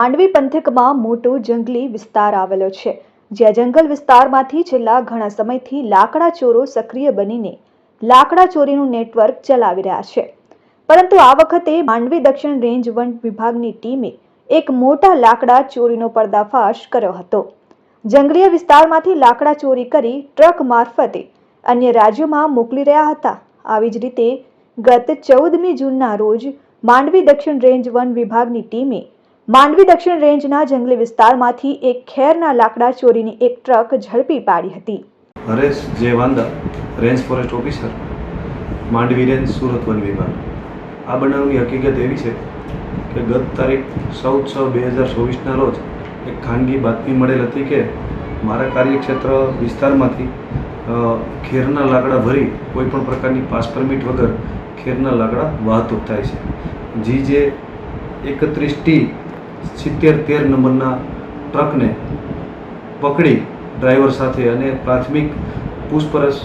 માંડવી પંથકમાં મોટો જંગલી વિસ્તાર આવેલો છે, જ્યાં જંગલ વિસ્તારમાંથી છેલ્લા ઘણા સમયથી લાકડા ચોરો સક્રિય બનીને લાકડા ચોરીનું નેટવર્ક ચલાવી રહ્યા છે. પરંતુ આ વખતે માંડવી દક્ષિણ રેન્જ વન વિભાગની ટીમે એક મોટા લાકડા ચોરીનો પર્દાફાશ કર્યો હતો. જંગલીય વિસ્તારમાંથી લાકડા ચોરી કરી ટ્રક મારફતે અન્ય રાજ્યોમાં મોકલી રહ્યા હતા. આવી જ રીતે ગત ચૌદમી જૂનના રોજ માંડવી દક્ષિણ રેન્જ વન વિભાગની ટીમે માંડવી દક્ષિણ રેન્જના જંગલી વિસ્તારમાંથી એક ખેરના લાકડા ચોરીની એક ટ્રક ઝડપી પાડી હતી. હરેશ જે વાંદા, range forest officer, Mandvi range Surat one વિભાગ. આ બનાવની હકીકત એવી છે કે ગત તારીખ ચૌદ છ બે હજાર ચોવીસના રોજ એક ખાનગી બાતમી મળેલ હતી કે મારા કાર્યક્ષેત્ર વિસ્તારમાંથી ખેરના લાકડા ભરી કોઈ પણ પ્રકારની પાસ પરમિટ વગર ખેરના લાકડા વાહતુક થાય છે. જી જે એકત્રીસ ટી સિત્તેર તેર નંબરના ટ્રકને પકડી ડ્રાઈવર સાથે અને પ્રાથમિક પૂછપરછ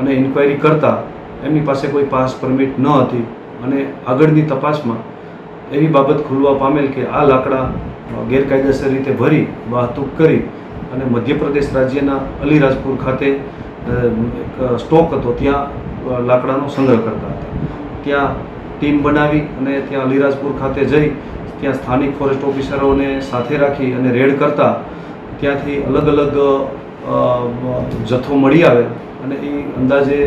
અને ઇન્ક્વાયરી કરતાં એમની પાસે કોઈ પાસ પરમિટ ન હતી અને આગળની તપાસમાં એવી બાબત ખુલવા પામેલ કે આ લાકડા ગેરકાયદેસર રીતે ભરી, વાહતુક કરી અને મધ્યપ્રદેશ રાજ્યના અલીરાજપુર ખાતે સ્ટોક હતો. ત્યાં લાકડાનો સંગ્રહ કરતા હતા. ત્યાં ટીમ બનાવી અને ત્યાં અલીરાજપુર ખાતે જઈ, ત્યાં સ્થાનિક ફોરેસ્ટ ઓફિસરોને સાથે રાખી અને રેડ કરતા ત્યાંથી અલગ અલગ જથ્થો મળી આવે અને એ અંદાજે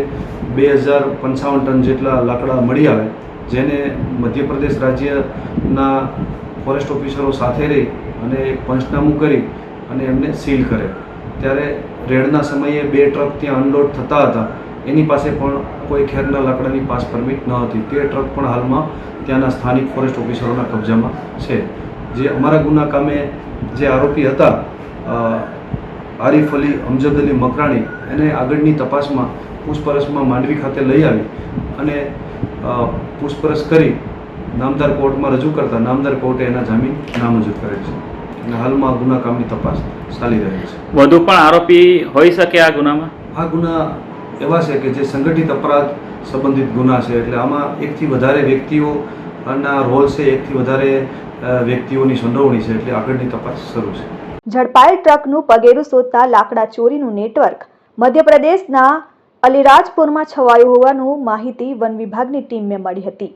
બે હજાર પંચાવન ટન જેટલા લાકડા મળી આવે, જેને મધ્યપ્રદેશ રાજ્યના ફોરેસ્ટ ઓફિસરો સાથે રહી અને પંચનામું કરી અને એમને સીલ કરે. ત્યારે રેડના સમયે બે ટ્રક ત્યાં અનલોડ થતા હતા. એની પાસે પણ કોઈ ખેરના લાકડાની પાસ પરમિટ ન હતી. તે ટ્રક પણ હાલમાં ત્યાંના સ્થાનિક ફોરેસ્ટ ઓફિસરોના કબજામાં છે. જે અમારા ગુના કામે જે આરોપી હતા આરીફ અલી અમજદ અલી મકરાણી એને આગળની તપાસમાં પૂછપરછમાં માંડવી ખાતે લઈ આવી અને પૂછપરછ કરી નામદાર કોર્ટમાં રજૂ કરતા નામદાર કોર્ટે એના જામીન નામંજૂર કરેલ છે. અને હાલમાં ગુના કામની તપાસ ચાલી રહી છે. વધુ પણ આરોપી હોઈ શકે આ ગુનામાં? આ ગુના એવા છે કે જે સંગઠિત અપરાધ સંબંધિત ગુના છે. એટલે આમાં એકથી વધારે વ્યક્તિઓના રોલ છે, એકથી વધારે વ્યક્તિઓની સંડોવણી છે. એટલે આગળની તપાસ શરૂ છે. ઝડપાયેલ ટ્રકનું પગેરું શોધતા લાકડા ચોરીનું નેટવર્ક. મધ્યપ્રદેશના અલીરાજપુરમાં છવાયું હોવાનું માહિતી વન વિભાગની ટીમને મળી હતી.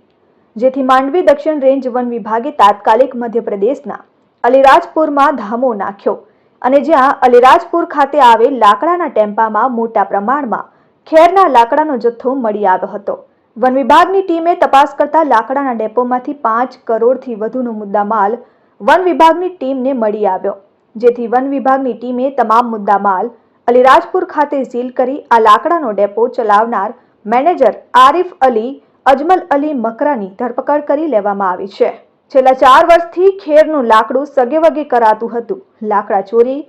જેથી માંડવી દક્ષિણ રેન્જ વન વિભાગે તાત્કાલિક મધ્યપ્રદેશના અલીરાજપુરમાં ધામો નાખ્યો અને જ્યાં અલીરાજપુર ખાતે આવેલ લાકડાના ટેમ્પામાં મોટા પ્રમાણમાં ખેરના લાકડાનો જથ્થો મળી આવ્યો હતો. વન વિભાગની ટીમે તપાસ કરતા લાકડાના ડેપોમાંથી પાંચ કરોડથી વધુનો મુદ્દામાલ વન વિભાગની ટીમને મળી આવ્યો. જેથી વન વિભાગની ટીમે તમામ મુદ્દામાલ અલીરાજપુર ખાતે સીલ કરી આ લાકડાનો ડેપો ચલાવનાર મેનેજર આરિફ અલી, અજમલ અલી મકરાની ધરપકડ કરી લેવામાં આવી છે. છેલ્લા ચાર વર્ષથી ખેરનું લાકડું સગેવગે કરાતું હતું. લાકડા ચોરી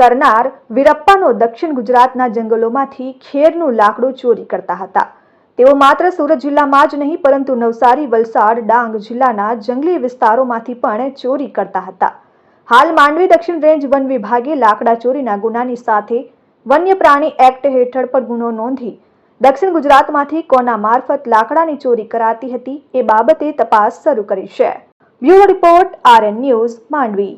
કરનાર વીરપ્પાનો દક્ષિણ ગુજરાતના જંગલોમાંથી ખેરનું લાકડું ચોરી કરતા હતા. તેઓ માત્ર સુરત જિલ્લામાં જ નહીં, પરંતુ નવસારી, વલસાડ, ડાંગ જિલ્લાના જંગલી વિસ્તારોમાંથી પણ ચોરી કરતા હતા. હાલ માંડવી દક્ષિણ રેન્જ વન વિભાગે લાકડા ચોરીના ગુનાની સાથે વન્ય પ્રાણી એક્ટ હેઠળ પણ ગુનો નોંધી દક્ષિણ ગુજરાતમાંથી કોના મારફત લાકડાની ચોરી કરાતી હતી એ બાબતે તપાસ શરૂ કરી છે. Bureau report RN news, Mandvi.